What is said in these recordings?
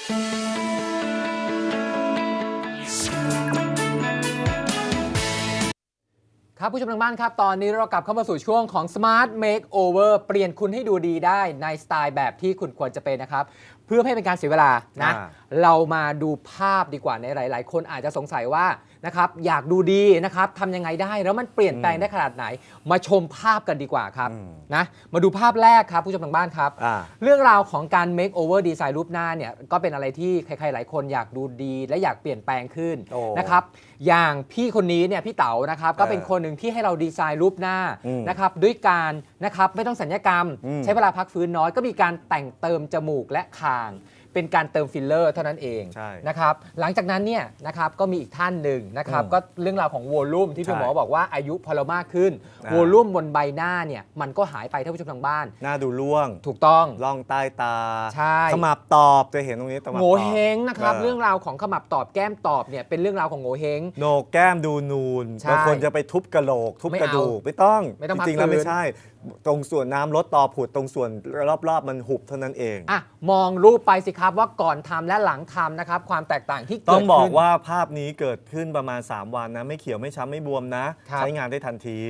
ครับผู้ชมทางบ้านครับ ตอนนี้เรากลับเข้ามาสู่ช่วงของ Smart Makeover เปลี่ยนคุณให้ดูดีได้ในสไตล์แบบที่คุณควรจะเป็นนะครับ เพื่อไม่ให้เป็นการเสียเวลานะ อ่า เรามาดูภาพดีกว่าในหลาย ๆ คนอาจจะสงสัยว่า นะครับอยากดูดีนะครับทำยังไงได้แล้วมันเปลี่ยนแปลงได้ขนาดไหน มาชมภาพกันดีกว่าครับอืมนะมาดูภาพแรกครับผู้ชมทางบ้านครับอ่าเรื่องราวของการ make over ดีไซน์รูปหน้าเนี่ยก็เป็นอะไรที่ใครๆหลายคนอยากดูดี และอยากเปลี่ยนแปลงขึ้นโอ้นะครับอย่างพี่คนนี้เนี่ยพี่เต๋านะครับก็เป็นเออคนหนึ่งที่ให้เราดีไซน์รูปหน้าอืมนะครับด้วยการนะครับไม่ต้องสัญญกรรมอืมใช้เวลาพักฟื้นน้อยก็มีการแต่งเติมจมูกและคาง เป็นการเติมฟิลเลอร์เท่านั้นเองใช่นะครับหลังจากนั้นเนี่ยนะครับก็มีอีกท่านหนึ่งนะครับอืมก็เรื่องราวของวอลลุ่มที่พี่ใช่หมอบอกว่าอายุพอเรามากขึ้นอ่า วอลลุ่มบนใบหน้าเนี่ยมันก็หายไปท่านผู้ชมทางบ้าน หน้าดูร่วงถูกต้องล่องใต้ตาใช่ ขมับตอบจะเห็นตรงนี้ขมับตอบโง่เฮงนะครับเออเรื่องราวของขมับตอบแก้มตอบเนี่ยเป็นเรื่องราวของโง่เฮง โหนกแก้มดูนูนใช่บางคนจะไปทุบกระโหลก ทุบไม่กระดูกเอาไม่ต้องไม่ต้องจริงๆแล้วพักฟื้น ไม่ใช่ตรงส่วนน้ำลดตอผุดตรงส่วนรอบๆมันหุบเท่านั้นเอง อะมองรูปไปสิครับว่าก่อนทำและหลังทำนะครับ ความแตกต่างที่เกิดต้องบอกขึ้นว่าภาพนี้เกิดขึ้นประมาณ 3 วันนะ ไม่เขียวไม่ช้ำไม่บวมนะ ครับ ใช้งานได้ทันที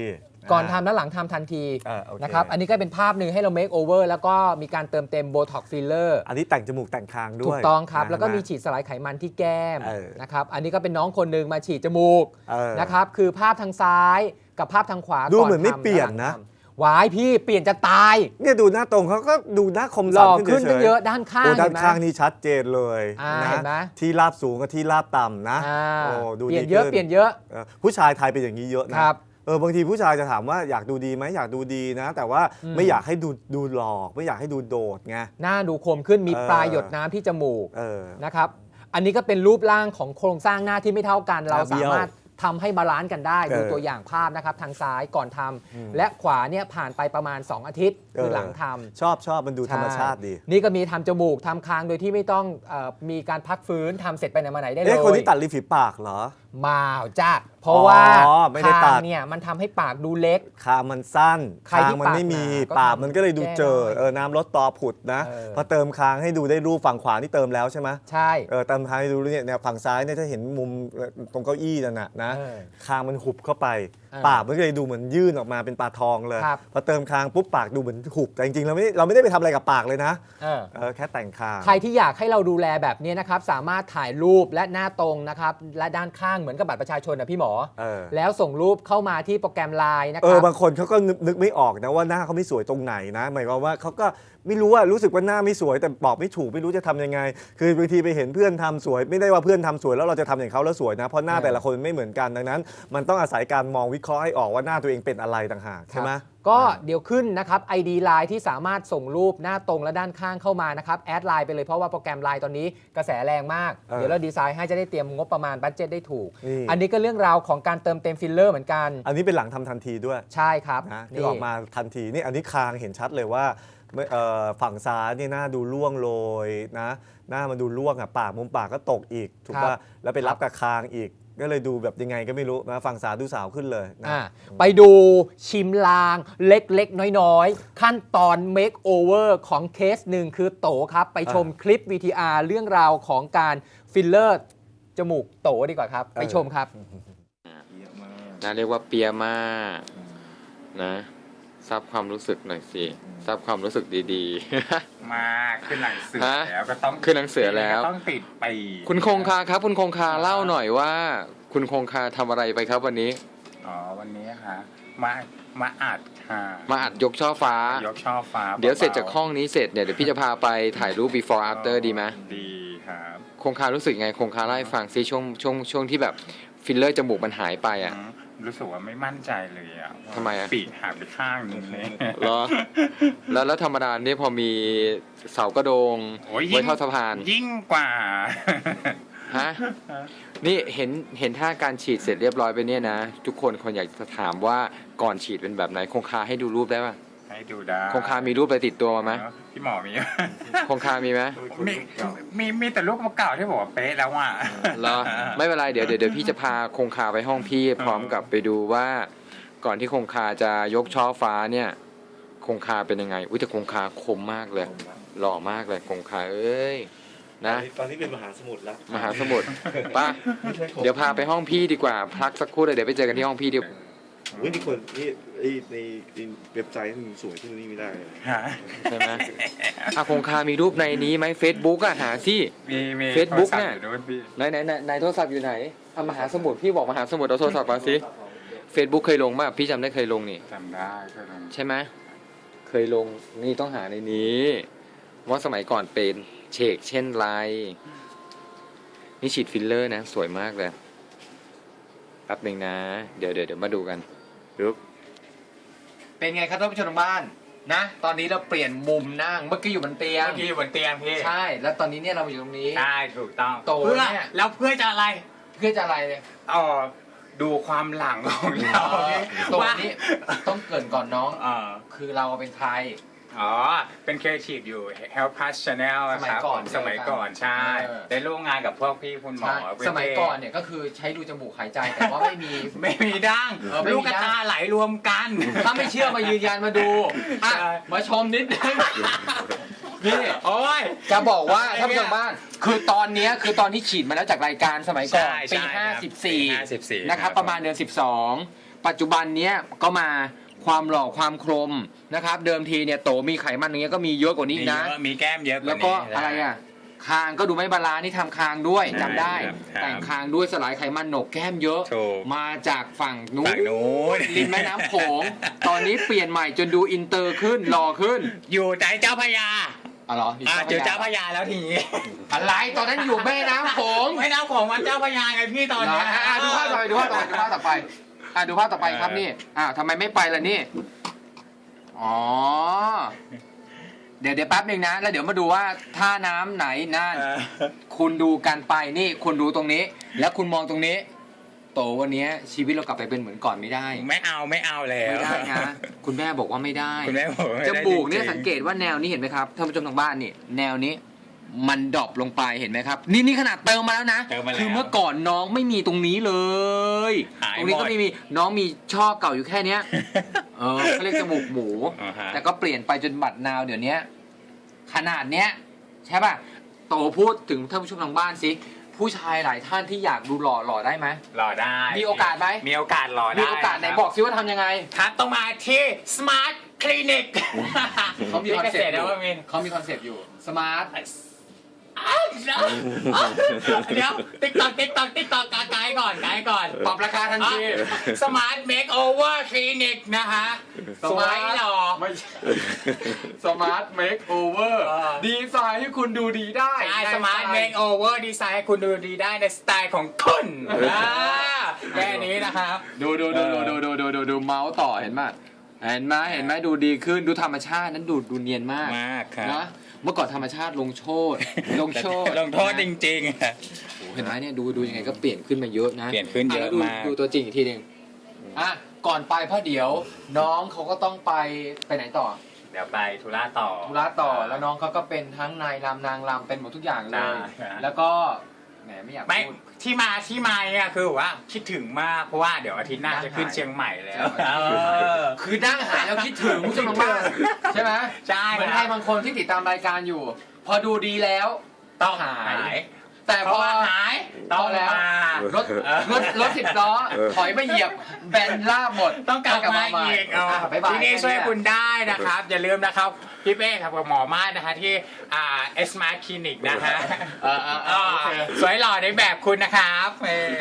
ก่อนทำและหลังทำทันทีเออโอเคนะครับอันนี้ก็เป็นภาพหนึ่งให้เรา make over แล้วก็มีการเติมเต็มโบท็อกฟิลเลอร์ อันนี้แต่งจมูกแต่งคางด้วยถูกต้องครับ นะ แล้วก็มีเห็นไหฉีดสลายไขมันที่แก้มเออ นะครับ อันนี้ก็เป็นน้องคนหนึ่งมาฉีดจมูกเออ นะครับ คือภาพทางซ้ายกับภาพทางขวาดูก่เหมือนไม่ทำเปลี่ยนและหงนะทำ วายพี่เปลี่ยนจะตาย เนี่ยดูหน้าตรงเขาก็ดูหน้าคมหสัล่นอขึ้นขึ้นเฉตั้งยเยอะๆด้านข้างโอ้ด้านเห็นไหม ข้างนี่ชัดเจนเลยอ่านะเห็นไหมที่ราบสูงกับที่ราบต่ำนะอ่าโอ้ดูเปลี่ยนดีเยอะขึ้นเปลี่ยนเยอะ เออผู้ชายไทยเป็นอย่างนี้เยอะนะครับเออบางทีผู้ชายจะถามว่าอยากดูดีไหมอยากดูดีนะ แต่ว่าอืม ไม่อยากให้ดูดูหลอก ไม่อยากให้ดูโดดไง หน้าดูคมขึ้นมีเออ ปลายหยดน้ำที่จมูกเออ นะครับ อันนี้ก็เป็นรูปร่างของโครงสร้างหน้าที่ไม่เท่ากัน เราหน้าเบี้สายวมารถ ทำให้บาลานซ์กันได้เออดูตัวอย่างภาพนะครับทางซ้ายก่อนทำอืมและขวาเนี่ยผ่านไปประมาณ 2 อาทิตย์คือเออหลังทำชอบชอบมันดูธรรมชาติดีในี่ก็มีทำจมูกทำคางโดยที่ไม่ต้องเออมีการพักฟื้นทำเสร็จไปไหนมาไหนได้เลยเอ๊ะคนที่ตัดริมฝีปากเหรอ มาจ้ะเพราะว่าอ๋อไม่ได้ตัด คางเนี่ยมันทำให้ปากดูเล็ก คางมันสั้นใครที่คางมันไม่มีปาปากกหนาก็มันก็เลยดูเจอแก้หน่อยเออน้ำลดตอผุดนะเออ พอเติมคางให้ดูได้รูปฝั่งขวานี่เติมแล้วใช่ไหมใช่ เออเติมคางให้ดูเนี่ยเนี่ยฝั่งซ้ายเนี่ยถ้าเห็นมุมเอ่อตรงเก้าอี้นั่นน่ะนะเออ คางมันหุบเข้าไปเออ ปากมันก็เลยดูเหมือนยื่นออกมาเป็นปลาทองเลยครับ พอเติมคางปุ๊บปากดูเหมือนหุบแต่จริงๆเราไม่ได้เราไม่ได้ไปทำอะไรกับปากเลยนะเออ เออแค่แต่งคาง ใครที่อยากให้เราดูแลแบบนี้นะครับ สามารถถ่ายรูปและหน้าตรงนะครับ และด้านข้างเหมือนกับบัตรประชาชนนะพี่หมอ เออ แล้วส่งรูปเข้ามาที่โปรแกรมไลน์นะคเอรั อบบางคนเขาก็นึกนึกไม่ออกนะว่าหน้าเขาไม่สวยตรงไหนนะ หมายความว่าเขาก็ไม่รู้ว่ารู้สึกว่าหน้าไม่สวย แต่บอกไม่ถูกไม่รู้จะทำยังไง คือบางทีไปเห็นเพื่อนทำสวย ไม่ได้ว่าเพื่อนทำสวยแล้วเราจะทำอย่างเขาแล้วสวยนะเพราะหน้าเออแต่ละคนไม่เหมือนกันดังนั้น มันต้องอาศัยการมองวิเคราะห์ให้ออกว่าหน้าตัวเองเป็นอะไรต่างหากใช่ไหมครับก็เดี๋ยวขึ้นนะครับ ID ไลน์ที่สามารถส่งรูปหน้าตรงและด้านข้างเข้ามานะครับ แอดไลน์ไปเลยเพราะว่าโปรแกรมไลน์ตอนนี้กระแสแรงมากเออเดี๋ยวเราดีไซน์ให้จะได้เตรียมงบประมาณบัตเจ็ตได้ถูก นี่ อันนี้ก็เรื่องราวของการเติมเต็มฟิลเลอร์เหมือนกัน อันนี้เป็นหลังทำทันทีด้วย ใช่ครับนะที่นี่ ออกมาทันทีนี่อันนี้คางเห็นชัดเลยว่าไม่เอ่อฝั่งซ้ายนี่หน้าดูร่วงโรยนะ หน้ามันดูร่วงอะปากมุมปากก็ตกอีก ถูกครับป่ะแล้วไปรับกับคางอีก ก็เลยดูแบบยังไงก็ไม่รู้นะฝั่งซ้ายดูสาวขึ้นเลยนะ อะไปดูชิมลางเล็กๆ น้อยๆ ขั้นตอน make over ของเคสหนึ่งคือโตครับ ไปชมคลิป VTR เรื่องราวของการฟิลเลอร์จมูกโตดีกว่าครับ ไปชมครับ นะเรียกว่าเปียมากนะ ทราบความรู้สึกหน่อยสิทราบความรู้สึกดีมาขึ้นหลังเสือฮะแล้วก็ต้องขึ้นหลังเสือแล้วก็ต้องติดปีกๆคุณคงคาครับ คุณคงคาเล่าหน่อยว่า คุณคงคาทำอะไรไปครับวันนี้อ๋อวันนี้ค่ะมามาอัดค่ะมาอัดยกช่อฟ้า ยกช่อฟ้า เดี๋ยวเสร็จจากบๆห้องนี้เสร็จเนี่ยเดี๋ยวพี่จะพาไปถ่ายรูป before after ดีไหมดีครับคงคารู้สึกไงคงคาเล่าให้ฟังซิช่วงช่วงช่วงที่แบบฟิลเลอร์จมูกมันหายไปอะอืม รู้สึกว่าไม่มั่นใจเลยอะทำไมอะ ปีกหักไปข้างหนึงเลยเหรอแล้วแล้วธรรมดาเนี่ยพอมีเสากระโดงโอ้ยไว้เท่าสะพานยิ่งกว่า ฮะนี่เห็นเห็นท่าการฉีดเสร็จเรียบร้อยไปเนี่ยนะ ทุกคนคนอยากจะถามว่าก่อนฉีดเป็นแบบไหนคงคาให้ดูรูปได้ป่ะ ให้ดูได้คงคามีรูปอะไรติดตัวมาไหมเออพี่หมอมีคงคามีไหมมีมีมีแต่รูปเก่าที่บอกว่าเป๊ะแล้วอะเหรอไม่เป็นไรเดี๋ยวเดี๋ยวเดี๋ยวพี่จะพาคงคาไปห้องพี่พร้อมกับไปดูว่า ก่อนที่คงคาจะยกช่อฟ้าเนี่ย คงคาเป็นยังไงอุ้ยแต่คงคาคมมากเลย หล่อมากเลยคงคาเอ้ยนะตอนนี้เป็นมหาสมุทรแล้วมหาสมุทรป่ะเดี๋ยวพาไปห้องพี่ดีกว่าพักสักครู่เลยเดี๋ยวไปเจอกันที่ห้องพี่เดียวเฮ้ยนี่คนนี่ไอ้ในเว็บไซต์มันสวยขึ้นนี่ไม่ได้เลยฮะใช่ไหมอาคงคามีรูปในนี้ไหมเฟซบุ๊กอะหาสิ มีมี Facebook โทรศัพท์เนี่ย อยู่นู้นพี่ไหนไหนไหนไหนโทรศัพท์อยู่ไหนเอามหาสมุทรพี่บอกมหาสมุทรเอาโทรศัพท์มาสิเฟซบุ๊กเคยลงมากพี่จำได้เคยลงนี่ จำได้ก็ลงใช่ไหมเคยลงนี่ต้องหาในนี้ ว่าสมัยก่อนเป็นเชกเช่นไรนี่ฉีดฟิลเลอร์นะ สวยมากเลยแป๊บหนึ่งนะ เดี๋ยวเดี๋ยวเดี๋ยวมาดูกัน ปึ๊บเป็นไงครับท่านผู้ชมทางบ้านนะ ตอนนี้เราเปลี่ยนมุมนั่งเมื่อกี้อยู่บนเตียงเมื่อกี้อยู่บนเตียงพี่ใช่ แล้วตอนนี้เนี่ยเรามาอยู่ตรงนี้ ใช่ถูกต้องโตเพื่อเนี่ย แล้วเพื่อจะอะไรเพื่อจะอะไรเนี่ยอ๋อดูความหลังของเราพี่ตรงว่านี้ต้องเกรินก่อนน้อง เอ่อคือเราเป็นใคร อ๋อ เป็นครีเอทีฟอยู่ Help Us Channel สมัยครับก่อนสมัยก่อนใช่ เออ ได้ร่วมงานกับพวกพี่คุณหมอใช่เว้สมัยก่อนเนี่ยก็คือใช้ดูจมูกหายใจแต่ว่าไม่มี ไม่มีดั้งเออไม่มีลูกกระดั้ตางไหลรวมกัน ถ้าไม่เชื่อมายืนยันมาดูอะใช่ มาชมนิดนึงนี่ โอ้ย จะบอกว่าอะไรท่านผู้ชมเนี่ยบ้านคือตอนเนี้ยคือตอนที่ฉีดมาแล้วจากรายการสมัยก่อนใช่ปีใช่ครับปี54 54นะครับ ประมาณเดือน 12 ปัจจุบันเนี้ยก็มาความหล่อความโครม นะครับ เดิมทีเนี่ยโตมีไขมันอย่างเงี้ยก็มีเยอะกว่านี้มีอีกเยนะ อะมีแก้มเยอะกแล้วว่าก็นี้ อะไรอะคางก็ดูไม่บาลานซ์นี่ทำคางด้วยใช่จำได้ ครับแต่งคางด้วยสลายไขมันหนกแก้มเยอะ ถูก มาจากฝั่งนู้นฝั่งนู้นริมแม่น้ำโขง ตอนนี้เปลี่ยนใหม่จนดูอินเตอร์ขึ้นหล่อขึ้นอยู่ใจเจ้าพระยาอ๋อเหรออ่าเจอเจ้าพระยาแล้วทีนี้อะไรตอนนั้นอยู่แม่น้ำโขงไม่น้ำของมันเจ้าพระยาไงพี่ตอนเหรอเนี้ยอะอะดูภาพต่อไปดูภาพต่อไปดูภาพต่อไปอะดูภาพต่อไปครับนี่อะทำไมไม่ไปล่ะนี่ อ๋อ เดี๋ยวเดี๋ยวแป๊บหนึ่งนะ แล้วเดี๋ยวมาดูว่าท่าน้ำไหนนั่นเออคุณดูการไปนี่คุณดูตรงนี้ แล้วคุณมองตรงนี้ โตวันนี้ชีวิตเรากลับไปเป็นเหมือนก่อนไม่ได้ ไม่เอาไม่เอาแล้วไม่ได้นะ คุณแม่บอกว่าไม่ได้ คุณแม่บอกว่าไม่จได้มูกเนี่ยจริงๆสังเกตว่าแนวนี้เห็นไหมครับท่านผู้ชมทางบ้านนี่ แนวนี้ มันดรอปลงไปเห็นไหมครับ นี่นี่ขนาดเติมมาแล้วนะ เติมมาแล้ว คือเมื่อก่อนน้องไม่มีตรงนี้เลยหายตรงนี้หมก็ดไม่มีน้องมีช่อเก่าอยู่แค่เนี้ย เออเขาเรียกจมูกหมู อ่าฮะ แต่ก็เปลี่ยนไปจนบัดนาวเดี๋ยวนี้ขนาดเนี้ย ใช่ป่ะโตพูดถึงท่านผู้ชมทางบ้านสิ ผู้ชายหลายท่านที่อยากดูหล่อหล่อได้ไหม รอได้มีโอกาสไหม มีโอกาสรอได้มีโอกาสไหนครับบอกซิว่าทำยังไงครับต้องมาที่ Smart Clinic เขามีคอนเซ็ปต์อที่กษตรนยู่วมินทร์ เขามีคอนเซ็ปต์อยู่สมาร์ทอ้าว เดี๋ยวเดี๋ยวติ๊กตอกติ๊กตอกติ๊กตอกกายก่อนกายก่อนปรับราคาทันทีสมาร์ทเมคโอเวอร์คลินิกนะคะสวยหล่อไม่ใช่สมาร์ทเมคโอเวอร์เออดีไซน์ให้คุณดูดีได้ใช่ในสมาร์ทเมคโอเวอร์ดีไซน์ให้คุณดูดีได้ในสไตล์ของคุณอ่าแค่นี้นะครับดูดูดูดูดูดูดูดูดูเมาส์ต่อเห็นไหมเห็นไหมเห็นไหมดูดีขึ้นดูธรรมชาตินั้นดูดูเนียนมากมากครับนะ เมื่อก่อนธรรมชาติลงโทษลงโทษลงโทษจริงๆโอ้เห็นไหมเนี่ยดูดูยังไงก็เปลี่ยนขึ้นมาเยอะนะเปลี่ยนขึ้นเยอะแล้วดูมากดูตัวจริงอีกทีหนึ่งอะก่อนไปเพราะเดี๋ยว น้องเขาก็ต้องไปไปไหนต่อ เดี๋ยวไปธุระต่อธุระต่อแล้วน้องเขาก็เป็นทั้งนายรำนางรำเป็นหมดทุกอย่างเลใช่ยครับแล้วก็แห มไม่อยากไม่พูด ที่มาที่มาเนี่ยคือว่าคิดถึงมากเพราะว่าเดี๋ยวอาทิตย์หน้าจะขึ้นเชียงใหม่แล้วเออ คือนั่งหายแล้วคิดถึงคุณผู้ชมทางบ้านใช่ไหมใช่เหมือนคใครรับบางคนที่ติดตามรายการอยู่ พอดูดีแล้วต้องหาหายย แต่เพพราะอว่าหายต้ต้อองงแล้วมารถรถรถสิบล้อถอยมาเหยียบแบนลาบหมดต้องกลับมาใหอีกเอาะบ๊ายบายที่นี่ช่วยคุณได้นะครับ อย่าลืมนะครับพี่เป้ครับกับหมอมาสนะคะที่อ่าเอสมาร์คลินิกนะฮะเออเออเออโอเค สวยหล่อในแบบคุณนะครับเออ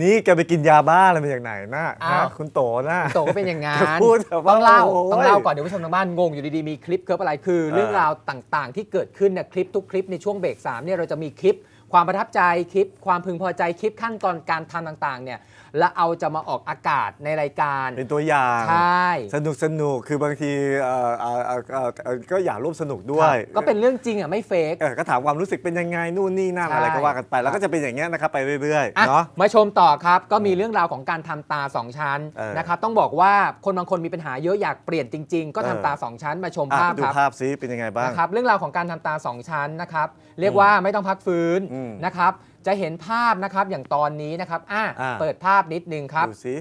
นี่แกไปกินยาบ้าอะไรมาจากไหนน่ะอ้าว นะคุณโตน่ะ โตก็เป็นอย่างงั้นจะพูดแต่ว่าต้องเล่าโอ้ยต้องเล่าก่อนเดี๋ยวผู้ชมทางบ้านงงอยู่ดีๆมีคลิปเคิร์ฟอะไรคือเออเรื่องราวต่างๆ ที่เกิดขึ้นเนี่ยคลิปทุกคลิปในช่วงเบรก3เนี่ยเราจะมีคลิป ความประทับใจคลิป ความพึงพอใจคลิปขั้นตอนการทำต่างๆเนี่ยแล้วเอาจะมาออกอากาศในรายการ เป็นตัวอย่างใช่สนุกสนุกคือบางทีเอ่อเอ่อเอ่อเอ่อเอ่อก็อยากร่วมสนุกด้วครัยบก็เป็นเรื่องจริงอะไม่เฟกเออก็ถามความรู้สึกเป็นยังไงนู่นนี่นั่นใช่อะไรก็ว่ากันไป แล้วก็จะเป็นอย่างเงี้ยนะครับไปเรื่อยอะๆเนาะมาชมต่อครับก็มีเรื่องราวของการทำตา 2 ชั้นเออนะครับต้องบอกว่าคนบางคนมีปัญหาเยอะอยากเปลี่ยนจริง ๆ ก็ทำเออตา 2 ชั้นมาชมอะภาพดูครับภาพซิเป็นยังไงบ้างนะครับเรื่องราวของการทำตา 2 ชั้นนะครับ เรียกว่าไม่ต้องพักฟื้นอืมนะครับ จะเห็นภาพนะครับอย่างตอนนี้นะครับอะอ่า เปิดภาพนิดนึงครับดูซิ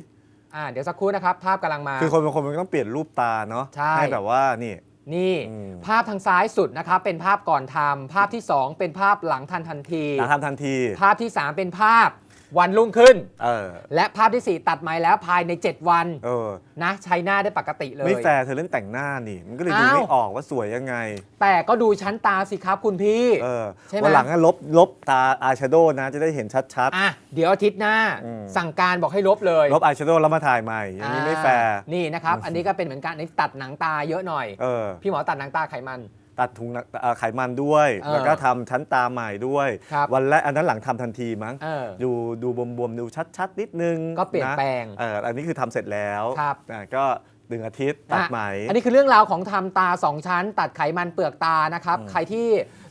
อ่าเดี๋ยวสักครู่นะครับ ภาพกำลังมา คือคนบางคนมันก็ต้องเปลี่ยนรูปตาเนาะใช่แบบว่านี่ นี่ อืม ภาพทางซ้ายสุดนะครับ เป็นภาพก่อนทำภาพที่2เป็นภาพหลังทันทันที หลังทำทันที ภาพที่3เป็นภาพ วันรุ่งขึ้น เออ และภาพที่ 4 ตัดใหม่แล้วภายใน 7 วันเออ นะใช้หน้าได้ปกติเลย ไม่แฟร์เธอเล่นแต่งหน้านี่ มันก็เลยดูอ้าว ไม่ออกว่าสวยยังไง แต่ก็ดูชั้นตาสิครับคุณพี่ เออใช่ไหม วันหลังก็ลบลบตาอายแชโดว์นะจะได้เห็นชัด อะเดี๋ยวอาทิตย์หน้า อืม สั่งการบอกให้ลบเลยๆ ลบอายแชโดว์แล้วมาถ่ายใหม่อย่างนี้ไม่แฟร์อ่านี่นะครับ อันนี้ก็เป็นเหมือนกันอันนี้ตัดหนังตาเยอะหน่อย เออ พี่หมอตัดหนังตาไขมัน ตัดถุงหนังเอ่อไขมันด้วย เออแล้วก็ทำชั้นตาใหม่ด้วย ครับวันแรกอันนั้นหลังทำทันทีมั้งเออดูดูบวมๆดูชัดๆนิดนึงก็เปลี่ยนแปลงะเอออันนี้คือทำเสร็จแล้วครับ อะก็ หนึ่งอาทิตย์ตัดอะไหม อันนี้คือเรื่องราวของทำตา 2 ชั้น ตัดไขมันเปลือกตานะครับอืมใครที่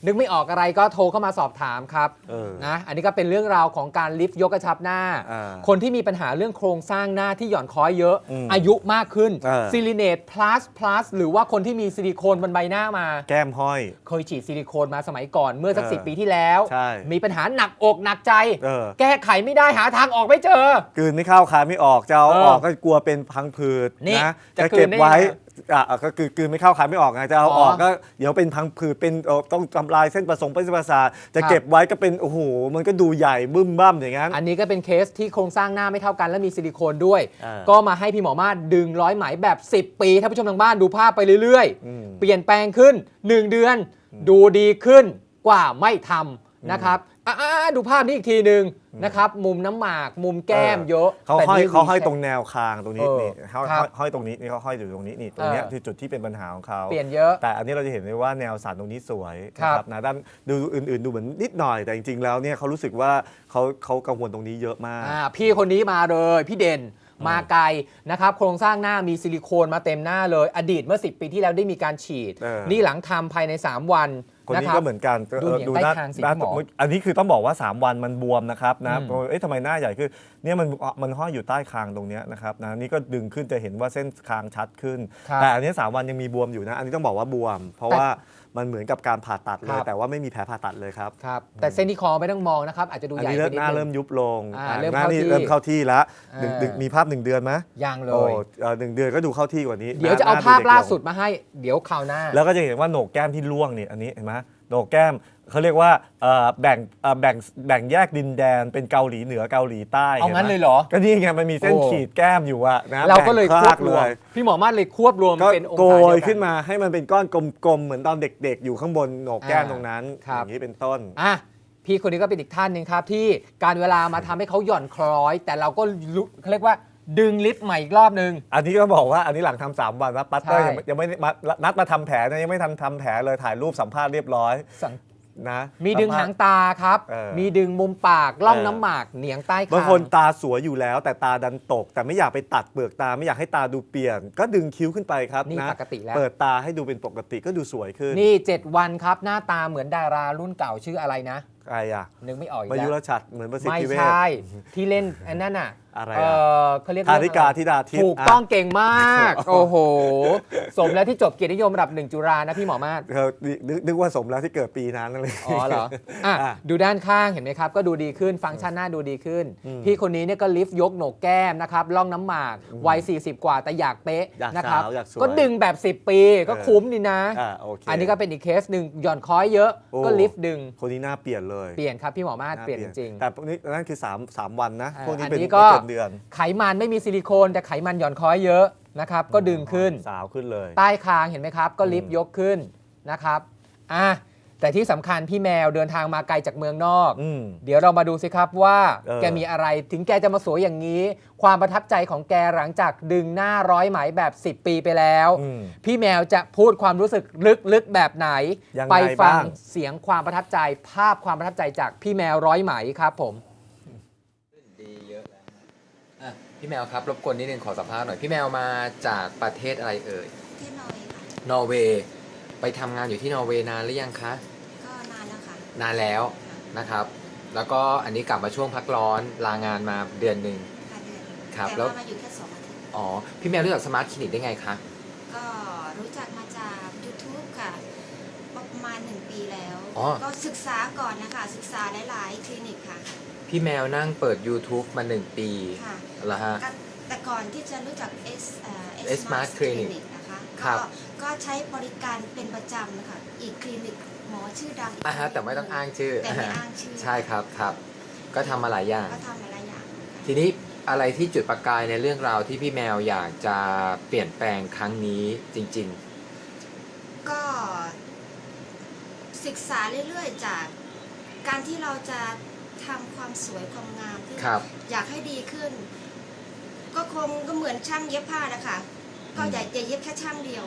นึกไม่ออกอะไรก็โทรเข้ามาสอบถามครับเออนะอันนี้ก็เป็นเรื่องราวของการลิฟต์ยกกระชับหน้าอ่าคนที่มีปัญหาเรื่องโครงสร้างหน้าที่หย่อนคอยเยอะอืมอายุมากขึ้นเออซิลิเนต plus plus หรือว่าคนที่มีซิลิโคนบนใบหน้ามา แก้มห้อย เคยฉีดซิลิโคนมาสมัยก่อนเมื่อสักเออสิปีที่แล้วใช่มีปัญหาหนักอกหนักใจเออแก้ไขไม่ได้หาทางออกไม่เจอกลืนไม่เข้าคายไม่ออกจะเอาเออออกก็กลัวเป็นพังผืดนี่นะจะจะกลืเก็นบได้ไว้ยังไงอะอะก็คือกลืนไม่เข้าคายไม่ออกไงจะเอาอ๋อออกก็เดี๋ยวเป็นพังผืดเป็นเอ่อต้องทำลายเส้นประสงค์ประสาทจะครับเก็บไว้ก็เป็นโอ้โหมันก็ดูใหญ่บึ้มบ้ามอย่างนั้นอันนี้ก็เป็นเคสที่โครงสร้างหน้าไม่เท่ากันและมีซิลิโคนด้วยอ่าก็มาให้พี่หมอมาศดึงร้อยไหมแบบ 10 ปีท่านผู้ชมทางบ้านดูภาพไปเรื่อยอืมๆเปลี่ยนแปลงขึ้น 1 เดือน ดูดีขึ้นกว่าไม่ทำนะครับ อะอะอะดูภาพนี้อีกทีหนึ่งนะครับ มุมน้ำหมาก มุมแก้มเออเยอะเขาแต่ห้อยนี่เขาห้อยรีซ็ตรงแนวคางตรงนี้เออนี่เขาครับห้อยห้อยตรงนี้นี่เขาห้อยอยู่ตรงนี้นี่ตรงเนี้ยเออคือจุดที่เป็นปัญหาของเขาเปลี่ยนเยอะ แต่อันนี้เราจะเห็นได้ว่าแนวสันตรงนี้สวยครันะบครับนะด้านดูอื่น ๆ ดูเหมือนนิดหน่อยแต่จริง ๆ แล้วเนี่ยเขารู้สึกว่าเขาเขากังวลตรงนี้เยอะมากอ่าพี่คนนี้มาเลยพี่เด่นมาไกลนะครับ โครงสร้างหน้ามีซิลิโคนมาเต็มหน้าเลย อดีตเมื่อ 10 ปีที่แล้วได้มีการฉีดเออนี่หลังทำภายใน 3 วัน คนนะนี้ครับก็เหมือนกันดูเหนียงเออใต้ด้านคางสิด้านพี่หมอ อันนี้คือต้องบอกว่า 3 วันมันบวมนะครับนะอืมเอ๊ะทำไมหน้าใหญ่ขึ้นเนี่ยมันมันห้อยอยู่ใต้คางตรงเนี้ยนะครับนะนี่ก็ดึงขึ้นจะเห็นว่าเส้นคางชัดขึ้น ครับแต่อันนี้ 3 วันยังมีบวมอยู่นะ อันนี้ต้องบอกว่าบวม เพราะแต่ ว่า มันเหมือนกับการผ่าตัดเลครัยบแต่ว่าไม่มีแผลผ่าตัดเลยครับครับ แต่เส้นที่คอไม่ต้องมองนะครับ อาจจะดูอันใหญ่นี้ไปเริ่มนิหดน้านึเริ่งมยุบลงอ่าอ่าเริ่มหน้าเข้านี่ที่เริ่มเข้าที่แล้วหนึ่งอ่าหนึ่งมีภาพหนึ่งเดือนไหมยังเลโอ้ย เอ่อหนึ่งเดือนก็ดูเข้าที่กว่านี้เดี๋ยวหน้จะเอาหน้ภาพด็กล่าลงสุดมาให้ เดี๋ยวคราวหน้า แล้วก็จะเห็นว่าโหนกแก้มที่ร่วงนี่อันนี้เห็นไหม โหนกแก้มเขาเรียกว่าเอ่อแบ่งเอ่อแบ่งแบ่งแยกดินแดนเป็นเกาหลีเหนือเกาหลีใต้เอางั้นห็ไหมเลยเหรอ ก็นี่ไงมันมีเส้นโอ้ขีดแก้มอยู่อะนะเราก็เลยแบ่งควบภาครวมเลยพี่หมอมาศเลยควบรวมก็เป็นองโกศาเดียยวกันขึ้นมาให้มันเป็นก้อนกลมๆ เหมือนตอนเด็กๆ อยู่ข้างบนโหนกแก้มอ่าตรงนั้นครับอย่างนี้เป็นต้นอะพี่คนนี้ก็เป็นอีกท่านหนึ่งครับที่การเวลามาทำให้เขาหย่อนคล้อย แต่เราก็รู้เขาเรียกว่า ดึงลิฟต์ใหม่อีกรอบหนึ่งอันนี้ก็บอกว่าอันนี้หลังทำสามวันนะปัตเตอร์ใช่ ยังไม่ยังไม่ได้มานัดมาทำแผลนะยังไม่ทันทำแผลเลยถ่ายรูปสัมภาษณ์เรียบร้อยสังนะมีดึงสัภหาษงณ์ ตาครับ เออมีดึงมุมปากล่องเออ น้ำหมากเหนียงใต้คางบางคนตาสวยอยู่แล้ว แต่ตาดันตก แต่ไม่อยากไปตัดเปลือกตาไม่อยากให้ตาดูเปลี่ยน ก็ดึงคิ้วขึ้นไปครับนี่นะปกติแล้ว เปิดตาให้ดูเป็นปกติก็ดูสวยขึ้นนี่ 7 วันครับ หน้าตาเหมือนดารารุ่นเก่าชื่ออะไรนะใครอะนึกไม่ออกอีกมายุรแล้วชัดเหมือนประสิทไม่ธิเวชใช่ ที่เล่นอันนั้นน่ะ อะไรเออะอเขาเรียกธาเรื่ริองกาอะไรธิดาทิพย์ถูกะต้องเก่งมาก โอ้โห สมแล้วที่จบเกียรตินิยมระดับหนึ่งจุฬานะพี่หมอมาศ เธอนึกนึกว่าสมแล้วที่เกิดปีนั้นอะไรอ๋อเหรอ อะ อะดูด้านข้างเห็นไหมครับ ก็ดูดีขึ้น ฟังก์ชันหน้าดูดีขึ้น อืมพี่คนนี้เนี่ยก็ลิฟต์ยกโหนกแก้มนะครับล่องน้ำหมาก วัย 40 กว่าแต่อยากเป๊ะอยากนะครับสาวอยากสวยก็ดึงแบบ 10 ปีก็เออคุ้มดีนะ อ่าโอเคอันนี้ก็เป็นอีกเคสหนึ่งหย่อนคอยเยอะ โอ้ ก็ลิฟต์ดึง คนนี้หน้าเปลี่ยนเลยเปลี่ยนครับพี่หมอมาศหาเปลี่ยนจริง แต่พวกนี้นั่นคือ 3 3 วันนะ อ่าพวกนี้อันเป็นนี้ไม่ก็เกินเดือน ไขมันไม่มีซิลิโคนแต่ไขมันหย่อนคอยเยอะนะครับ ก็ดึงขึ้น สาวขึ้นเลย ใต้คางเห็นไหมครับ ก็ลิฟต์อืมยกขึ้นนะครับอะแต่ที่สำคัญพี่แมวเดินทางมาไกลจากเมืองนอกอืมเดี๋ยวเรามาดูสิครับว่าเออแกมีอะไรถึงแกจะมาสวยอย่างนี้ ความประทับใจของแกหลังจากดึงหน้าร้อยไหมแบบ 10 ปีไปแล้วอืมพี่แมวจะพูดความรู้สึกลึกๆแบบไหนยังไงไปฟังบ้างเสียงความประทับใจ ภาพความประทับใจจากพี่แมวร้อยไหมครับผม ดีเยอะแล้ว พี่แมวครับ รบกวนนิดนึงขอสัมภาษณ์หน่อย พี่แมวมาจากประเทศอะไรเอ่ย ที่นอยค่ะนอร์เวย์ ไปทำงานอยู่ที่นอร์เวย์นานหรือยังคะ ก็นานแล้วค่ะนานแล้วค่ะนะครับ แล้วก็อันนี้กลับมาช่วงพักร้อนลางานมาเดือนหนึ่งค่ะเดือนครับแต่แล้ว ว่ามาอยู่แค่สองอาทิตย์อ๋อ พี่แมวรู้จักสมาร์ทคลินิกได้ไงคะ ก็รู้จักมาจาก YouTube ค่ะ ประมาณหนึ่งปีแล้ว อ๋อ ก็ศึกษาก่อนนะคะ ศึกษาหลาย ๆ คลินิกค่ะ พี่แมวนั่งเปิด YouTube มา1ปีค่ะแล้วฮะก็แต่ก่อนที่จะรู้จัก S เอ่อ S Smart Clinic นะคะครับก็ก็ใช้บริการเป็นประจำนะคะอีกคลินิกหมอชื่อดังกอ่าฮะแต่ไม่ต้องอ้างชื่อแต่ไม่อ้างชื่อใช่ครับครับ ก็ทำมาหลายอย่าง ก็ทำมาหลายอย่างทีนี้อะไรที่จุดประกายในเรื่องราวที่พี่แมวอยากจะเปลี่ยนแปลงครั้งนี้จริง ก็ศึกษาเรื่อยๆจากการที่เราจะ ทำความสวยความงามที่ๆครับอยากให้ดีขึ้น ก็คงก็เหมือนช่างเย็บผ้านะคะก็อยากจะเย็บแค่ช่างเดียว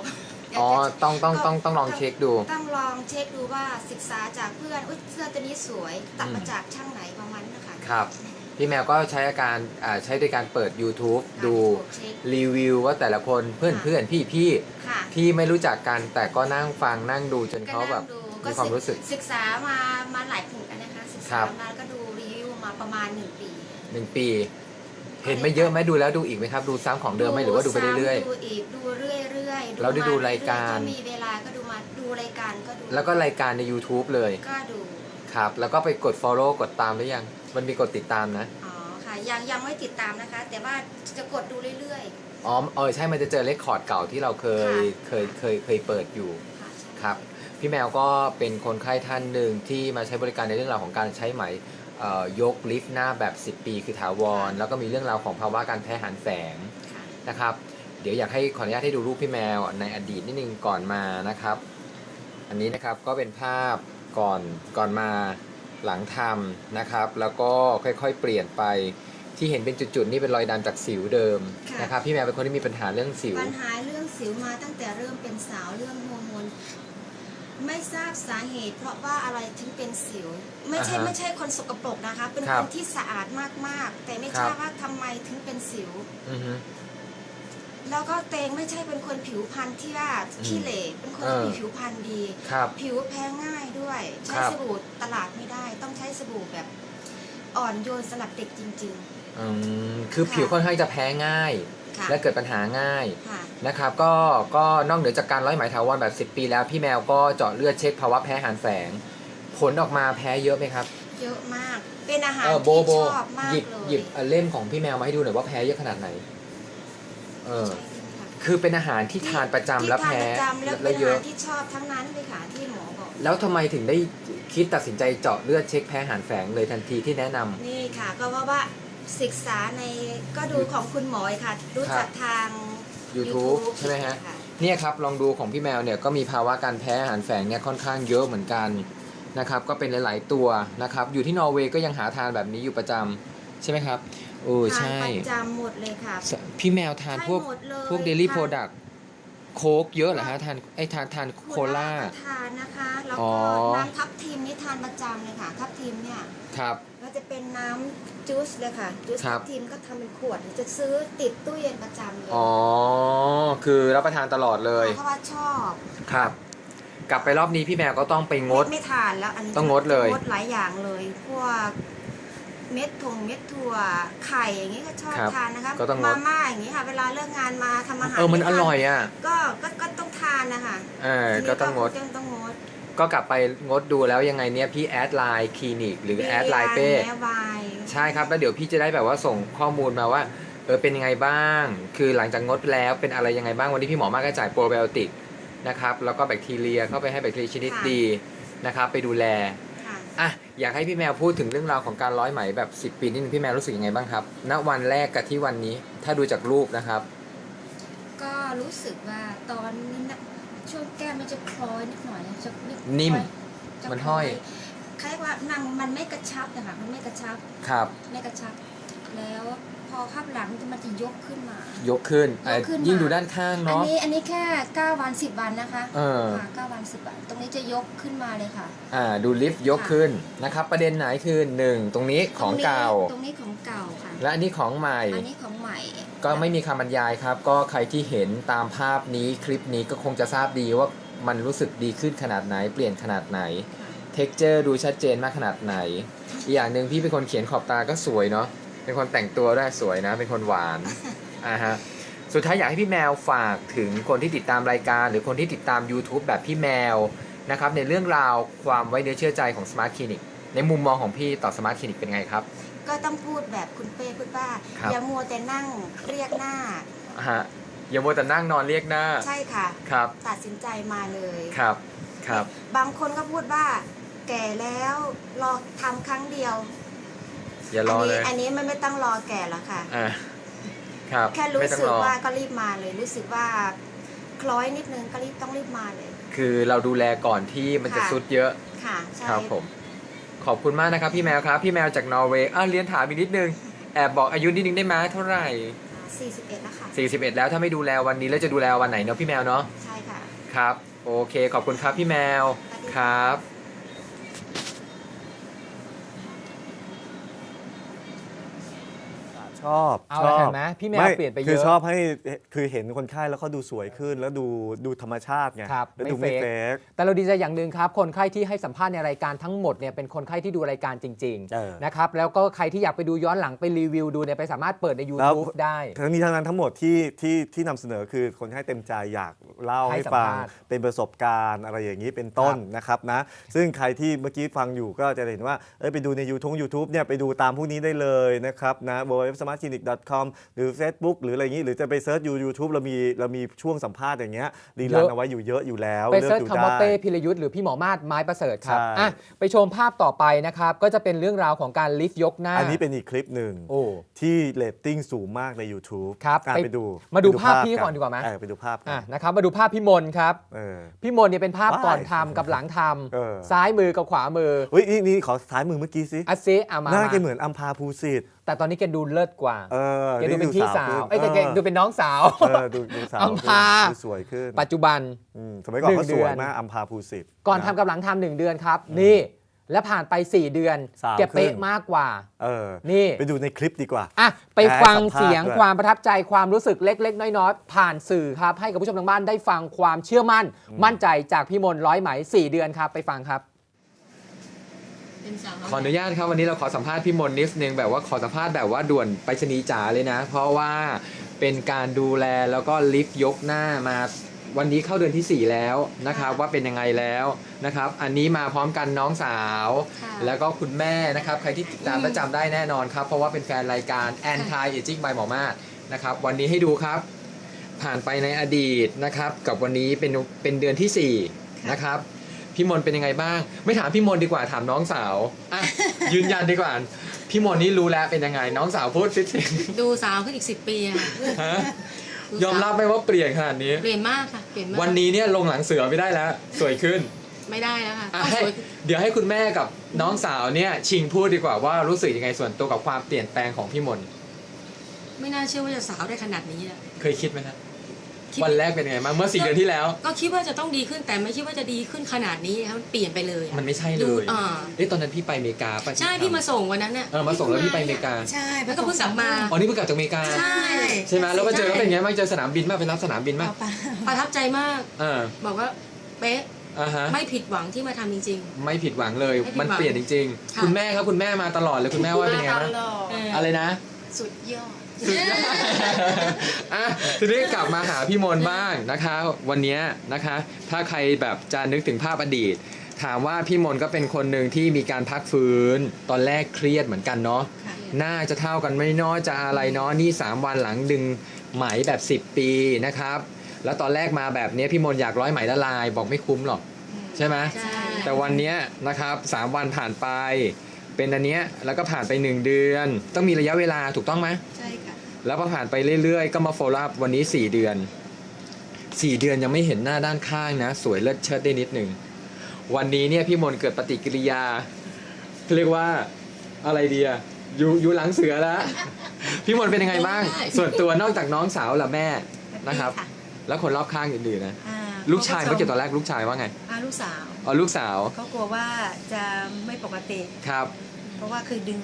อ๋อยากจะต้องต้องก็ต้องต้องลองเช็คดู ต้องลองเช็คดูว่าศึกษาจากเพื่อนอุ๊ยเสื้อตัวนี้สวยตัดอืมมาจากช่างไหนประมาณนั้นนะคะครับพี่แมวก็ใช้อาการอ่าใช้โดยการเปิด YouTube ดูเช็ครีวิวว่าแต่ละคนเพื่อนค่ะเพื่อนพี่พี่ค่ะที่ไม่รู้จักกันแต่ก็นั่งฟังนั่งดูจนเขาแบบก็มีความรู้สึกศึกษามามาหลายผลนะคะศึกครัษาบมาแล้วก็ดูรีวิว มาประมาณหนึ่งปีหนึ่งปี เห็นไม่เยอะไหมดูแล้วดูอีกไหมครับ ดูซ้ำของเดิมไหมหรือว่าดูไปเรื่อยซ้ำดูอีกดูเรื่อยๆเราได้ดูมรายการ ถ้มีเวลาก็ดูมาดูรายการก็ดูๆแล้วก็รายการใน YouTube เลยก็ดูครับ แล้วก็ไปกด Follow กดตามหรือยัง มันมีกดติดตามนะ อ๋อค่ะยังยังไม่ติดตามนะคะ แต่ว่าจะกดดูเรื่อยอ๋อเออใช่มันจะเจอเลคคอร์ดเก่าที่เราเคยค่ะเคยเคยเคยเปิดอยู่ๆค่ะใช่ครับ พี่แมวก็เป็นคนไข้ท่านหนึ่งที่มาใช้บริการในเรื่องราวของการใช้ไหมเอ่อ ยกลิฟต์หน้าแบบ 10 ปี คือถาวร แล้วก็มีเรื่องราวของภาวะการแพ้อาหันแสงค่ะนะครับ เดี๋ยวอยากให้ขออนุญาตให้ดูรูปพี่แมวในอดีตนิดนึงก่อนมานะครับ อันนี้นะครับก็เป็นภาพก่อนก่อนมาหลังทำนะครับ แล้วก็ค่อยๆ เปลี่ยนไปที่เห็นเป็นจุดๆนี่เป็นรอยดำจากสิวเดิมค่ะนะครับพี่แมวเป็นคนที่มีปัญหาเรื่องสิวปัญหาเรื่องสิวมาตั้งแต่เริ่มเป็นสาวเรื่องฮอร์โมน ไม่ทราบสาเหตุ เพราะว่าอะไรถึงเป็นสิว ไม่ใช่อ่าฮะไม่ใช่คนสกปรกนะคะ เป็นครัคบนที่สะอาดมากๆ แต่ไม่ครัทบราบว่าทำไมถึงเป็นสิว อือฮึ แล้วก็เตงไม่ใช่เป็นคนผิวพรรณที่ว่าขี้เหร่เป็นคนเออที่มีผิวพรรณดี ครับ ผิวแพ้ง่ายด้วย ใช้ครับ สบู่ตลาดไม่ได้ ต้องใช้สบู่แบบอ่อนโยนสำหรับเด็กจริง อืมคือผิวค่อนข้างจะแพ้ง่ายๆค่ะ และเกิดปัญหาง่ายค่ะนะครับก็ก็นอกเหนือจากการร้อยไหมถาวรแบบ 10 ปีแล้วพี่แมวก็เจาะเลือดเช็คภาวะแพ้อาหารแสง ผลออกมาแพ้เยอะไหมครับ เยอะมากเป็นอาหารเออโบที่โบชอบมากหยิบเลยหยิบเอ่อเล่มของพี่แมวมาให้ดูหน่อยว่าแพ้เยอะขนาดไหนเออใช่ค่ะคือเป็นอาหารที่ทานประจำแล้วที่ทานแพ้ประจำแล้วแล้เป็วนเยอาอะหารที่ชอบทั้งนั้นเลยค่ะที่หมอบอกแล้วทำไมถึงได้คิดตัดสินใจเจาะเลือดเช็คแพ้อาหารแฝงเลยทันทีที่แนะนำนี่ค่ะ ก็ว่าว่า ศึกษาในก็ดูของคุณหมอค่ะ รู้จักทาง YouTube ใช่ไหมฮะค่เนี่ยครับลองดูของพี่แมวเนี่ยก็มีภาวะการแพ้อาหารแฝงเนี่ยค่อนข้างเยอะเหมือนกันนะครับก็เป็นหลาย ๆ ตัวนะครับอยู่ที่นอร์เวย์ก็ยังหาทานแบบนี้อยู่ประจำใช่ไหมครับโอ้ทานใช่ ประจำหมดเลยค่ะสพี่แมวทานพวกใช่หมดเลยพวกเดลี่ค่ะ โปรดักโค้กเยอะเหรอฮะทานไอ้ยทานทานโคลาณทานนะคะ แล้วอ๋ก็อ น้ำทับทิมนี่ทานประจำเลยค่ะ ทับทิมเนี่ย ครับ ก็จะเป็นน้ำจูสเลยค่ะจูสครัทับบทิมก็ทำเป็นขวดจะซื้อติดตู้เย็นประจำเลยอ๋อ คือรับประทานตลอดเลย เพราะว่าชอบครับ กลับไปรอบนี้พี่แมวก็ต้องไปงด ไม่ทานแล้วอันนี้ต้องงดเลย งดหลายอย่างเลยพวกเม็ดถงเม็ดถั่วไข่อย่างนี้ก็ชอบครับทานนะคะก็ต้องงด มาม่าอย่างนี้ค่ะ เวลาเลิกงานมาทำอาหารเออมันอให้ทาร่อยอะ ก็ก็ก็ต้องทานนะคะเออ ก็ต้องงดทีนี้ต้องงด ก็กลับไปงดดูแล้วยังไงเนี่ยพี่แอดไลน์คลินิกหรือแอดไลน์เป้แม่วายใช่ครับแล้วเดี๋ยวพี่จะได้แบบว่าส่งข้อมูลมาว่าเออเป็นยังไงบ้าง คือหลังจากงดแล้วเป็นอะไรยังไงบ้างวันนี้พี่หมอมากก็จ่ายโปรไบโอติกนะครับแล้วก็แบคทีเรียเข้าไปให้แบคทีเรียชนิดดีนะครับไปดูแลค่ะอะอยากให้พี่แมวพูดถึงเรื่องราวของการร้อยไหมแบบ 10 ปีนิดนึงพี่แมวรู้สึกยังไงบ้างครับ ณวันแรกกับที่วันนี้ถ้าดูจากรูปนะครับ ก็รู้สึกว่าตอนนี้นะ ช่วงแก้มมันจะคล้อยนิดหน่อยจะนิดนิ่มจะมันห้อย คล้ายว่านังมันไม่กระชับนะคะมันไม่กระชับ ครับ ไม่กระชับ แล้ว พอข้างหลังมันจะยกขึ้นมายกขึ้นอะยกขึ้นมายิ่งดูด้านข้างอันเนาะนี้อันนี้แค่9วัน10 วันนะคะเออค่ะ9วัน10 วัน ตรงนี้จะยกขึ้นมาเลยค่ะอ่าดูลิฟต์ยกขึ้นนะครับ ประเด็นไหนคือหนึ่งตรงนี้ของเก่า ตรงนี้ของเก่าค่ะและอันนี้ของใหม่ อันนี้ของใหม่ ก็ไม่มีคำบรรยายครับ ก็ใครที่เห็นตามภาพนี้คลิปนี้ก็คงจะทราบดีว่ามันรู้สึกดีขึ้นขนาดไหน เปลี่ยนขนาดไหนเท็กเจอร์ดูชัดเจนมากขนาดไหน อีกอย่างหนึ่งพี่เป็นคนเขียนขอบตาก็สวยเนาะ เป็นคนแต่งตัวได้สวยนะ เป็นคนหวานอ่าฮะสุดท้ายอยากให้พี่แมวฝากถึงคนที่ติดตามรายการ หรือคนที่ติดตาม YouTube แบบพี่แมวนะครับในเรื่องราวความไว้เนื้อเชื่อใจของ Smart Clinic ในมุมมองของพี่ต่อ Smart Clinic เป็นไงครับ ก็ต้องพูดแบบคุณเป้คุณป้า ครับ อย่ามัวแต่นั่งเรียกหน้า อ่าฮะอย่ามัวแต่นั่งนอนเรียกหน้าใช่ค่ะ ครับตัดสินใจมาเลยครับครับ บางคนก็พูดว่า แก่แล้วรอทำครั้งเดียว อย่ารอนี้เลย อันนี้มันไม่ต้องรอแก่แล้วค่ะอ่าครับแค่รู้ไม่ต้องสึกรอว่าก็รีบมาเลย รู้สึกว่าคล้อยนิดนึงก็รีบต้องรีบมาเลย คือเราดูแลก่อนที่มันจะค่ะสุดเยอะค่ะใช่ครับผม ขอบคุณมากนะครับพี่แมวครับ พี่แมวจากนอร์เวย์อะเรียนถามอีกนิดนึงแอบบอกอายุนิดนึงได้ไหมเท่าไหร่41แล้วค่ะ41 แล้วถ้าไม่ดูแลวันนี้แล้วจะดูแลวันไหนเนาะพี่แมวเนาะใช่ค่ะครับ โอเค ขอบคุณครับพี่แมวสวัสดีคค่ะรับ อบเอาชละอบเห็นไหมพี่แมวเปลี่ยนไปเยอะคือชอบให้คือเห็นคนไข้แล้วเขาดูสวยขึ้น แล้วดูดูธรรมชาติไงครับแล้วไม่ดูไม่เฟ เฟกกแต่เราดีใจอย่างหนึ่งครับ คนไข้ที่ให้สัมภาษณ์ในรายการทั้งหมดเนี่ยเป็นคนไข้ที่ดูรายการจริงเออ ๆนะครับแล้วก็ใครที่อยากไปดูย้อนหลังไปรีวิวดูเนี่ยไปสามารถเปิดในแล้ว YouTube ได้ ทั้งนี้ทั้งนั้นทั้งหมดที่ที่ที่นำเสนอคือคนไข้เต็มใจอยากเล่าให้ให้สัมฟังภาษณ์เป็นเป็นประสบการณ์อะไรอย่างนี้เป็นต้นนะครับนะซึ่งใครที่เมื่อกี้ฟังอยู่ก็จะเห็นว่าเอ้ยไปดูใน YouTube YouTube เนี่ยไปดูตามพวกนี้ได้เลยนะครับนะ w w w s m a r t c l i n i c c o m หรือ Facebook หรืออะไรอย่างนี้ หรือจะไปเซิร์ชยู YouTube เรามีเรามีช่วงสัมภาษณ์อย่างเงี้ยรีลันเยอะเอาไว้อยู่เยอะอยู่แล้วไปลือกเซิร์ชดูคำว่าได้เป้พิรยุทธ์หรือพี่หมอมาศไม้ประเสริฐครับใช่อะไปชมภาพต่อไปนะครับ ก็จะเป็นเรื่องราวของการลิฟต์ยกหน้า อันนี้เป็นอีกคลิปหนึ่งโอ้ที่เรตติ้งสูงมากใน YouTube ครับอะไปไปดู มาดูไปภาพพี่ก่อนดีกว่าไหมเออไปดูภาพกัอะนนะครับมาดูภาพพี่มนครับเออพี่มนเนี่ยเป็นภาพว้ายก่อนทำกับหลังทเออำซ้ายมือกับขวามือเฮ้ยนี่นี่ขอซ้ายมือเมื่อกี้สิอัซซิอามาหน้ามาแกเหมือนอัมพาภูสิทธิ์ แต่ตอนนี้แกดูเลิศกว่าเออแกดูเป็นพี่สาวขึ้นไอ้ยแกแกดูเป็นน้องสาวเออดูดูสาวอัมพาดูสวยขึ้นปัจจุบันอืมสมัยก่อนหนึ่ก็งสวยเดือนมากอัมพาภูสิทธิ์ก่อนทำกับหลังทำหนึ่งเดือนครับ นี่ และผ่านไป 4 เดือน สาวแกเป๊ะขึ้น มากกว่า เออนี่ ไปดูในคลิปดีกว่า อะไปให้ฟังสัมภาษณ์เสียงด้วย ความประทับใจความรู้สึกเล็ก ๆ น้อยๆผ่านสื่อครับ ให้กับผู้ชมทางบ้านได้ฟังความเชื่อมั่น มั่นใจจากพี่มนต์ร้อยไหม4 เดือนครับ ไปฟังครับ ขออนุญาตครับวันนี้เราขอสัมภาษณ์พี่มนต์นิดนึงแบบว่าขอสัมภาษณ์แบบว่าด่วนไปรษณีย์จ๋าเลยนะ เพราะว่าเป็นการดูแลแล้วก็ลิฟต์ยกหน้ามาวันนี้เข้าเดือนที่ 4 แล้วนะครับว่าเป็นยังไงแล้วนะครับ อันนี้มาพร้อมกันน้องสาวค่ะแล้วก็คุณแม่นะครับ ใครที่ติดตามและจำได้แน่นอนครับ เพราะว่าเป็นแฟนรายการ Anti Aging by หมอมาศนะครับ วันนี้ให้ดูครับ ผ่านไปในอดีตนะครับ กับวันนี้เป็นเป็นเดือนที่ 4 นะครับ พี่มนต์เป็นยังไงบ้าง ไม่ถามพี่มนต์ดีกว่าถามน้องสาวอะยืนยันดีกว่า พี่มนต์นี่รู้แล้วเป็นยังไง น้องสาวพูดสิดูสาวขึ้นอีกสิบปีอะค่ะฮะดูยอมรับไหมว่าเปลี่ยนขนาดนี้ เปลี่ยนมากค่ะเปลี่ยนมากวันนี้เนี่ยลงหลังเสือไม่ได้แล้ว สวยขึ้นไม่ได้แล้วค่ะอะต้องให้สวยเดี๋ยวให้คุณแม่กับน้องสาวเนี่ย ชิงพูดดีกว่าว่ารู้สึกยังไงส่วนตัวกับความเปลี่ยนแปลงของพี่มนต์ไม่น่าเชื่อว่าจะสาวได้ขนาดนี้อะเคยคิดไหมนะ คิดวันแรกเป็นยังไงบ้างเมื่อสี่เดือนที่แล้ว ก็คิดว่าจะต้องดีขึ้นแต่ไม่คิดว่าจะดีขึ้นขนาดนี้ค่ะมันเปลี่ยนไปเลยอะมันไม่ใช่เลดูยอ่าเอ๊ะตอนนั้นพี่ไปอเมริกาป่ะใช่พี่มาส่งวันนั้นน่ะเออมาส่งแล้วพี่ไปอเมริกาใช่แล้วก็เพิ่งกลับมา อ๋อนี่เพิ่งกลับจากอเมริกา ใช่ ใช่ไหมแล้วมาเจอแล้วเป็นไงบ้างเจอสนามบินป่ะไปรับสนามบินป่ะประทับใจมาก เออบอกว่าเป๊ะอ่าฮะไม่ผิดหวังที่มาทำจริง ไม่ผิดหวังเลยไม่ผิดหวังมันเปลี่ยนจริงค่ะๆคุณแม่ครับคุณแม่มาตลอดเลยคุณแม่ว่าเป็นยังไงบ้างๆเอออะไรนะ สุดยอด อะทีนี้กลับมาหาพี่มนต์บ้างนะคะ วันเนี้ยนะคะ ถ้าใครแบบจะนึกถึงภาพอดีต ถามว่าพี่มนต์ก็เป็นคนหนึ่งที่มีการพักฟื้น ตอนแรกเครียดเหมือนกันเนาะค่ะน่าจะเท่ากันไม่น้อยจะอะไรเนาะนี่ 3 วันหลังดึงไหมแบบ 10 ปีนะครับ แล้วตอนแรกมาแบบเนี้ยพี่มนต์อยากร้อยไหมละลาย บอกไม่คุ้มหรอกใช่ไหมใช่แต่วันเนี้ยนะครับสามวันผ่านไปเป็นอันเนี้ยแล้วก็ผ่านไป 1 เดือน ต้องมีระยะเวลาถูกต้องไหมใช่ค่ะ แล้วพอผ่านไปเรื่อยๆ ก็มา follow up วันนี้ 4 เดือน 4 เดือนยังไม่เห็นหน้าด้านข้างนะ สวยเลิศเชิดได้นิดหนึ่ง วันนี้เนี่ยพี่มนต์เกิดปฏิกิริยา เรียกว่าอะไรดีอะอยู่อยู่หลังเสือแล้วพี่มนต์เป็นยังไงบ้าง ส่วนตัวนอกจากน้องสาวละแม่นะครับ แล้วคนรอบข้างอื่นๆนะอ่าลูกชายเมื่อกี้ตอนแรกลูกชายว่าไงอ่าลูกสาวอ๋อลูกสาวเขากลัวว่าจะไม่ปกติครับ เพราะว่าคือดึง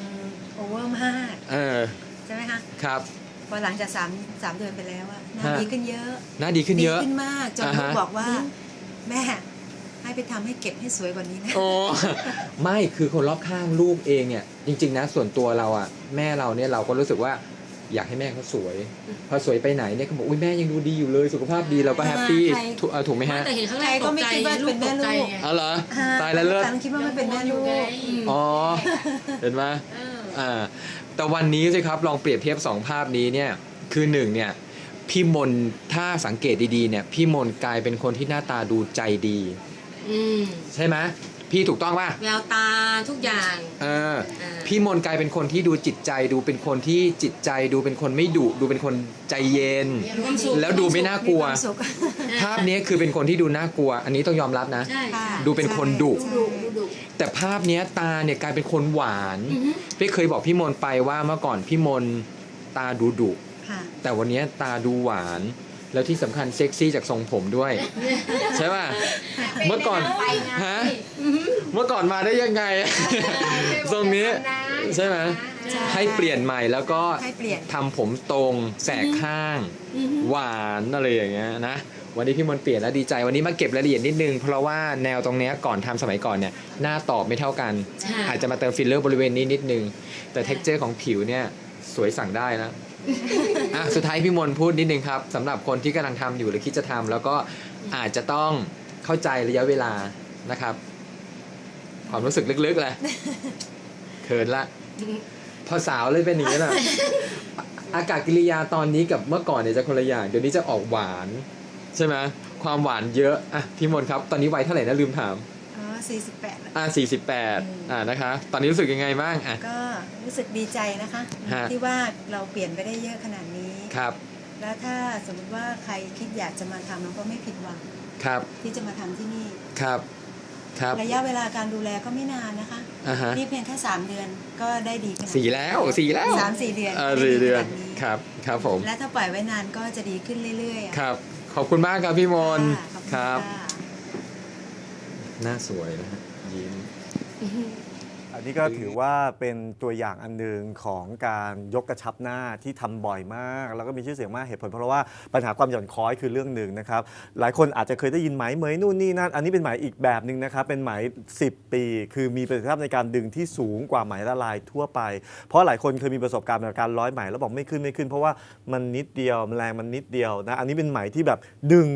โอเวอร์มากเออใช่ไหมคะครับพ อหลังจากสามสามเดือนไปแล้วอะหน้าฮะดีขึ้นเยอะหน้าดีขึ้นเยอะดีขึ้นมากจนอ่าลูฮะกบอกว่า แม่ให้ไปทำให้เก็บให้สวยกว่านี้นะโอ้ไม่คือคนรอบข้างลูกเองเนี่ย จริง ๆ นะ ส่วนตัวเราอะแม่เราเนี่ยเราก็รู้สึกว่าอยากให้แม่เขาสวย พอสวยไปไหนเนี่ยเขาบอกอุ้ยแม่ยังดูดีอยู่เลยสุขภาพดีเราก็แฮปปี้ใครถูกเอ่อถูกไหมฮะแต่เห็นข้างแรกใครก็ตกไม่ใจคิดว่าเป็นแม่ลูกตใจไงอ๋อเหรอตายแล้วเลิศแต่คิดว่าไม่เป็นแม่ลูกอ๋อเห็นไหมเอออ่า แต่วันนี้สิครับลองเปรียบเทียบสองภาพนี้เนี่ยคือหนึ่งเนี่ยพี่มนถ้าสังเกตดีๆเนี่ยพี่มนกลายเป็นคนที่หน้าตาดูใจดี อืมใช่ไหมพี่ถูกต้องป่ะแววตาทุกอย่างเอออ่าพี่มนกลายเป็นคนที่ดูจิตใจดูเป็นคนที่จิตใจดูเป็นคนไม่ดุดูเป็นคนใจเย็นมีความสุขแล้วดูไม่น่ากลัวมีความสุขภาพนี้คือเป็นคนที่ดูน่ากลัว อันนี้ต้องยอมรับนะใช่ค่ะดูเป็นคนดุ ใช่ดุดุดุแต่ภาพเนี้ยตาเนี่ยกลายเป็นคนหวานอือฮึพี่เคยบอกพี่มนไปว่าเมื่อก่อนพี่มนตาดูดุค่ะแต่วันเนี้ยตาดูหวาน แล้วที่สำคัญเซ็กซี่จากทรงผมด้วย ใช่ป่ะเมื่อก่อนฮะเมื่อก่อนมาได้ยังไงทรงนี้ใช่ไหมใช่ให้เปลี่ยนใหม่แล้วก็ให้เปลี่ยนทำผมตรงแสกข้างอือฮึ หวานอะไรอย่างเงี้ยนะวันนี้พี่มนต์เปลี่ยนแล้วดีใจวันนี้มาเก็บรายละเอียดนิดนึง เพราะว่าแนวตรงเนี้ยก่อนทำสมัยก่อนเนี่ยหน้าตอบไม่เท่ากันใช่อาจจะมาเติมฟิลเลอร์บริเวณนี้นิดนึง แต่เท็กเจอร์ของผิวเนี่ยสวยสั่งได้นะอะสุดท้ายพี่มนต์พูดนิดนึงครับสำหรับคนที่กำลังทำอยู่หรือคิดจะทำแล้วก็อาจจะต้องเข้าใจระยะเวลานะครับ ความรู้สึกลึกๆเลยเขินละพอสาวเลยเป็นอย่างนี้แหละ อากาศกิริยาตอนนี้กับเมื่อก่อนเนี่ยจะคนละอย่างเดี๋ยวนี้จะออกหวานใช่ไหมความหวานเยอะอะพี่มนต์ครับ ตอนนี้วัยเท่าไหร่นะลืมถามอ๋อ48แล้วอะ48อะนะคะ ตอนนี้รู้สึกยังไงบ้างอะก็รู้สึกดีใจนะคะฮะที่ว่าเราเปลี่ยนไปได้เยอะขนาดนี้ครับ แล้วถ้าสมมติว่าใครคิดอยากจะมาทำเราก็ไม่ผิดหวังครับ ที่จะมาทำที่นี่ครับ ครับระยะเวลาการดูแลก็ไม่นานนะคะอ่าฮะนี่เพียงแค่สามเดือนก็ได้ดีขนาดสี่แล้วสี่แล้วสามสี่เดือนเออได้สี่เดือนขนานี้ครับครับผม และถ้าปล่อยไว้นานก็จะดีขึ้นเรื่อยๆอะครับ ขอบคุณมากครับพี่มนต์ค่ะขอบณครับค่ะหน้าสวยนะฮะยิ้ม อันนี้ก็ถือว่าเป็นตัวอย่างอันหนึ่งของการยกกระชับหน้าที่ทำบ่อยมาก แล้วก็มีชื่อเสียงมากเหตุผล เพราะว่าปัญหาความหย่อนคล้อยคือเรื่องหนึ่งนะครับ หลายคนอาจจะเคยได้ยินไหมเหมยนู่นนี่นั่นอันนี้เป็นไหมอีกแบบหนึ่งนะครับ เป็นไหม10 ปี คือมีประสิทธิภาพในการดึงที่สูงกว่าไหมละลายทั่วไป เพราะหลายคนเคยมีประสบการณ์ในการร้อยไหมแล้วบอกไม่ขึ้นไม่ขึ้น เพราะว่ามันนิดเดียวแรงมันนิดเดียวนะอันนี้เป็นไหมที่แบบดึง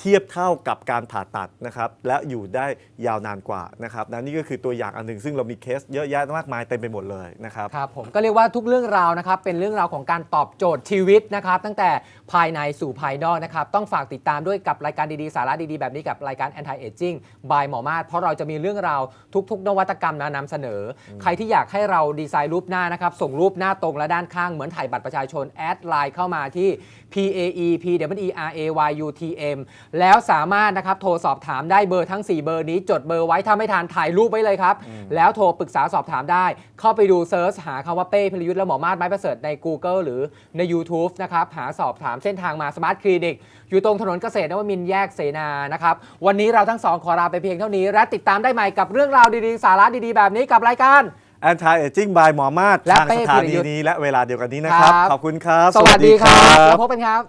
เทียบเท่ากับการผ่าตัดนะครับและอยู่ได้ยาวนานกว่านะครับนะนี่ก็คือตัวอย่างอันหนึ่งซึ่งเรามีเคสเยอะแยะมากมายเต็มไปหมดเลยนะครับครับผมก็เรียกว่าทุกเรื่องราวนะครับเป็นเรื่องราวของการตอบโจทย์ชีวิตนะครับตั้งแต่ภายในสู่ภายนอกนะครับต้องฝากติดตามด้วยกับรายการดีๆ สาระดีๆ แบบนี้กับรายการ Anti Aging by หมอมาศเพราะเราจะมีเรื่องราวทุก ๆ นวัตกรรมมานำเสนอ ใครที่อยากให้เราดีไซน์รูปหน้านะครับส่งรูปหน้าตรงและด้านข้างเหมือนถ่ายบัตรประชาชนแอดไลน์เข้ามาที่ P A E P W E R A Y U T M แล้วสามารถนะครับโทรสอบถามได้เบอร์ทั้ง 4 เบอร์นี้ จดเบอร์ไว้ถ้าไม่ทันถ่ายรูปไว้เลยครับ แล้วโทรปรึกษาสอบถามได้ เข้าไปดูเซิร์ชหาคำว่าเป้พิรยุทธ์และหมอมาศไม้ประเสริฐใน Google หรือใน YouTube นะครับหาสอบถามเส้นทางมาสมาร์ทคลินิกอยู่ตรงถนนเกษตรนวมินทร์แยกเสนานะครับวันนี้เราทั้งสองขอลาไปเพียงเท่านี้ และติดตามได้ใหม่กับเรื่องราวดีๆ สาระดีๆ แบบนี้กับรายการ Anti Aging by หมอมาศและทางเป้สถาพิรนียุทธ์นี้และเวลาเดียวกันนี้นะครับ ครับ ขอบคุณครับ สวัสดีครับ แล้วพบกันครับ